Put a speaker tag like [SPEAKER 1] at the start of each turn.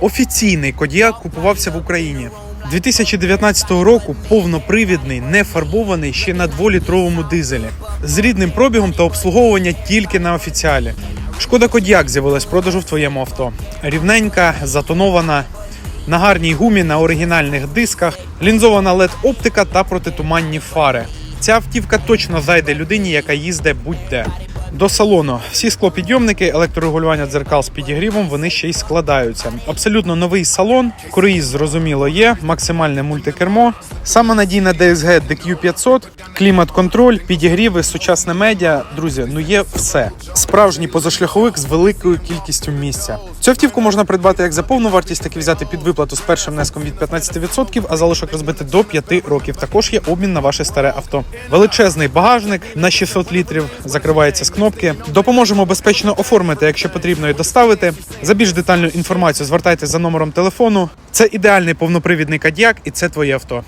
[SPEAKER 1] Офіційний кодіак купувався в Україні. 2019 року повнопривідний, не фарбований ще на 2-літровому дизелі з рідним пробігом та обслуговування тільки на офіціалі. Шкода Кодіак з'явилась в продажу в твоєму авто. Рівненька, затонована, на гарній гумі на оригінальних дисках, лінзована led оптика та протитуманні фари. Ця автівка точно зайде людині, яка їздить будь-де. До салону всі склопідйомники, електрорегулювання дзеркал з підігрівом, вони ще й складаються. Абсолютно новий салон, круїз зрозуміло є, максимальне мультикермо, саме надійна DSG DQ500, клімат-контроль, підігріви, сучасне медіа. Друзі, ну є все. Справжній позашляховик з великою кількістю місця. Цю автівку можна придбати як за повну вартість, так і взяти під виплату з першим внеском від 15%, а залишок розбити до 5 років. Також є обмін на ваше старе авто. Величезний багажник на 600 літрів закривається з кнопки. Допоможемо безпечно оформити, якщо потрібно, і доставити. За більш детальну інформацію звертайтеся за номером телефону. Це ідеальний повнопривідний кадіак, і це твоє авто.